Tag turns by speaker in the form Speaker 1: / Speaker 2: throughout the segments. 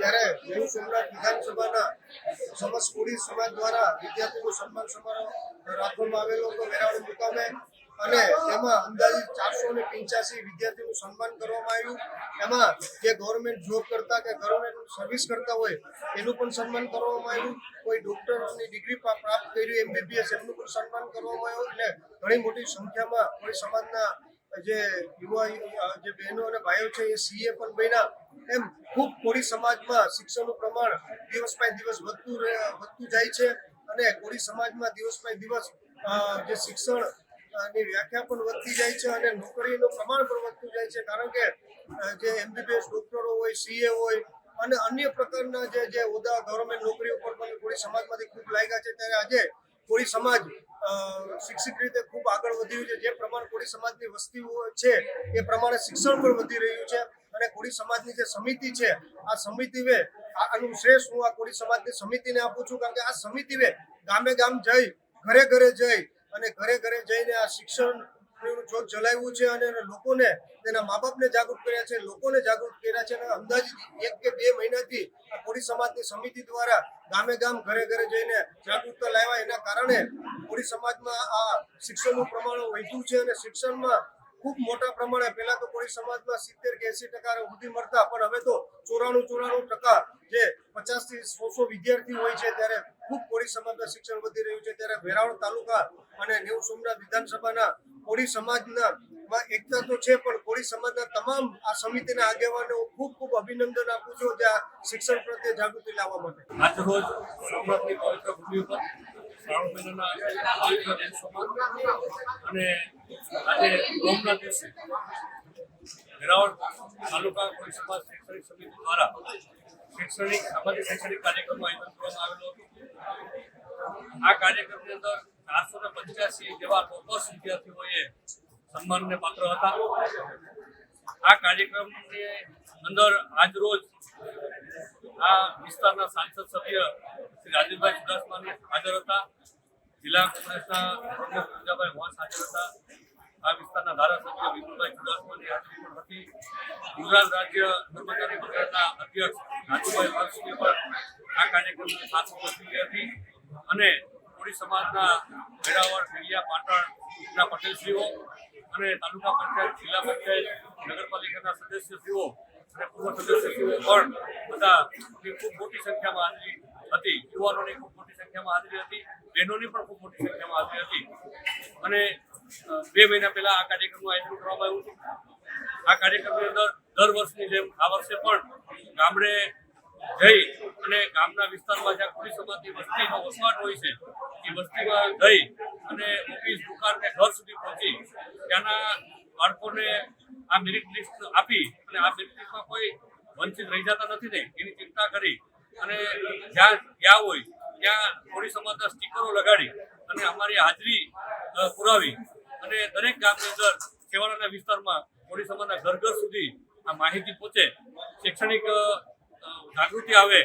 Speaker 1: ત્યારે નેવું વિધાનસભાના સમસ્ત કોળી સમાજ દ્વારા વિદ્યાર્થીનું સન્માન સમારોહ રાખવામાં આવેલો હતો, વેરાવળ મુકામે. અને એમાં અંદાજિત ચારસો ને પંચ્યાસી વિદ્યાર્થીનું સન્માન કરવામાં આવ્યું. એમાં જે ગવર્મેન્ટ જોબ કરતા કે સર્વિસ કરતા હોય, એનું પણ સન્માન કરવામાં આવ્યું. કોઈ ડોક્ટરની ડિગ્રી પ્રાપ્ત કર્યું એમબીબીએસ એમનું પણ સન્માન કરવામાં આવ્યું. અને ઘણી મોટી સંખ્યામાં કોઈ સમાજના જે યુવા જે બહેનો અને ભાઈઓ છે એ સીએ પણ બન્યા. એમ ખૂબ કોળી સમાજમાં શિક્ષણનું પ્રમાણ દિવસ બાય દિવસ વધતું વધતું જાય છે અને કોળી સમાજમાં દિવસ બાય દિવસ જે શિક્ષણની વ્યાખ્યા પણ વધતી જાય છે અને નોકરીનું પ્રમાણ પણ વધતું જાય છે. કારણ કે જે એમબીબીએસ ડોક્ટરો હોય સીએ હોય અને અન્ય પ્રકારના જે જે હોદ્દા ગવર્મેન્ટ નોકરી ઉપર પણ કોળી સમાજમાંથી ખૂબ લાગ્યા છે. ત્યારે આજે કોળી સમાજ શિક્ષિત રીતે ખૂબ આગળ વધ્યું છે. જે પ્રમાણે કોળી સમાજની વસ્તીઓ છે, એ પ્રમાણે શિક્ષણ પણ વધી રહ્યું છે અને કોળી સમાજની જે સમિતિ છે, આ સમિતિએ આનું શ્રેષ્ઠ હું આ કોળી સમાજની સમિતિને આપું છું કારણ કે આ સમિતિએ ગામે ગામ જઈ, ઘરે ઘરે જઈ અને ઘરે ઘરે જઈને આ શિક્ષણ જોત ચલાવ્યું છે અને લોકોને તેના મા બાપને જાગૃત કર્યા છે, લોકોને જાગૃત કર્યા છે અને અંદાજિત એક કે બે મહિનાથી આ કોળી સમાજની સમિતિ દ્વારા ગામે ગામ ઘરે ઘરે જઈને જાગૃતતા લાવ્યા. એના કારણે કોળી સમાજમાં આ શિક્ષણનું પ્રમાણ વધ્યું છે અને શિક્ષણમાં ખૂબ મોટા પ્રમાણે, પહેલા તો કોળી સમાજમાં સિત્તેર કે એસી ટકા વૃદ્ધિ મળતા, પણ હવે તો ચોરાણું ચોરાણું ટકા જે પચાસથી સો સો વિદ્યાર્થી હોય છે ત્યારે ખૂબ કોળી સમાજમાં શિક્ષણ વધી રહ્યું છે. ત્યારે વેરાવળ તાલુકા અને નેવું સોમનાથ વિધાનસભાના કોળી સમાજના માં એકતા તો છે, પણ કોળી સમાજના તમામ આ સમિતિના આગેવાનો ખૂબ ખૂબ અભિનંદન આપું છું જે આ શિક્ષણ પ્રત્યે જાગૃતિ લાવવા માટે.
Speaker 2: આજરોજ સોમનાથની પવિત્ર ભૂમિ ઉપર શ્રાવણ મહિનાના અને આજે અંદર ચારસો ને પંચ્યાસી જેવા ટોપર્સ વિદ્યાર્થીઓએ સન્માનને પાત્ર હતા. આ કાર્યક્રમની અંદર આજરોજ આ વિસ્તારના સાંસદ સભ્ય શ્રી રાજેશભાઈ ચુડાસમાની હાજર હતા. જિલ્લા કોંગ્રેસના પ્રમુખ પૂજાભાઈ વોસ હાજર હતા. આ વિસ્તારના ધારાસભ્ય વિપુલભાઈ ચુડાસમાની હાજરી પણ હતી. ગુજરાત રાજ્ય કર્મચારી મંડળના અધ્યક્ષ રાજુભાઈ વંશની પણ આ કાર્યક્રમની ખાસ ઉપસ્થિતિ હતી અને કોળી સમાજના વેરાવળ નલિયા પાટણના પટેલશ્રીઓ અને તાલુકા પંચાયત, જિલ્લા પંચાયત, નગરપાલિકાના સદસ્યશ્રીઓ અને પૂર્વ સદસ્યશ્રીઓ પણ બધા એ ખૂબ મોટી સંખ્યામાં હાજરી હતી, યુવાનોની ખૂબ મોટી સંખ્યામાં હાજરી હતી, બહેનોની પણ ખૂબ મોટી સંખ્યામાં હાજરી હતી. અને બે મહિના પહેલા આ કાર્યક્રમનું આયોજન કરવામાં આવ્યું હતું. આ કાર્યક્રમની અંદર દર વર્ષની જેમ આ વર્ષે પણ ગામડે જઈ અને ગામના વિસ્તારમાં જ્યાં કોળી સમાજની વસ્તીનો વસવાટ હોય છે, એ વસ્તીમાં જઈ અને ઓફિસ, દુકાન કે ઘર સુધી પહોંચી ત્યાંના બાળકોને આ મેરિટ લિસ્ટ આપી અને આ મેરિટ લિસ્ટમાં કોઈ વંચિત રહી જતા નથી ને, એની ચિંતા કરી અને જ્યાં ગયા હોય, ત્યાં કોળી સમાજના સ્ટીકરો લગાડી અને અમારી હાજરી પુરાવી. અને દરેક ગામની અંદર છેવાડાના વિસ્તારમાં કોળી સમાજના ઘર ઘર સુધી આ માહિતી પહોંચે. શૈક્ષણિક જાગૃતિ આવે,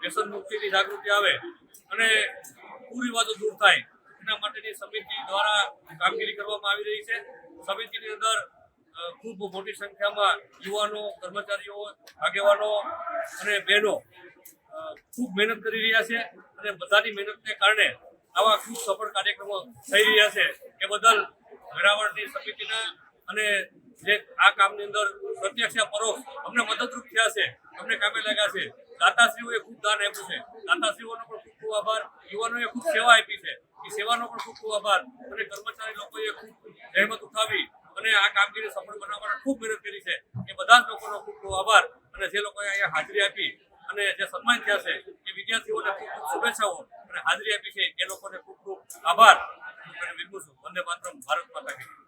Speaker 2: વ્યસન મુક્તિની જાગૃતિ આવે અને કુરિવાજો દૂર થાય. એના માટેની સમિતિ દ્વારા કામગીરી કરવામાં આવી રહી છે. સમિતિની અંદર ખૂબ મોટી સંખ્યામાં યુવાનો, કર્મચારીઓ, આગેવાનો અને બહેનો ખૂબ મહેનત કરી રહ્યા છે અને બધાની મહેનતને કારણે આવા ખૂબ સફળ કાર્યક્રમો થઈ રહ્યા છે. એ બદલ વેરાવળની સમિતિના અને જે આ કામની અંદર પ્રત્યક્ષ પરોક્ષ અમને મદદરૂપ થયા છે, અમને કામે લાગ્યા છે. દાતાશ્રીઓએ ખૂબ દાન આપ્યું છે. દાતાશ્રીઓનો પણ ખૂબ ખૂબ આભાર. યુવાનોએ ખૂબ સેવા આપી છે. એ સેવાનો પણ ખૂબ ખૂબ આભાર. અને કર્મચારી લોકોએ ખૂબ આ કામગીરી સફળ બનાવવા માટે ખૂબ મહેનત કરી છે. એ બધા જ લોકોનો ખૂબ ખૂબ આભાર. અને જે લોકોએ અહીંયા હાજરી આપી અને જે સન્માન થયા છે, એ વિદ્યાર્થીઓને ખૂબ ખૂબ શુભેચ્છાઓ અને હાજરી આપી છે. એ લોકોને ખૂબ ખૂબ આભાર. વિનમું છું. વંદે માતરમ, ભારત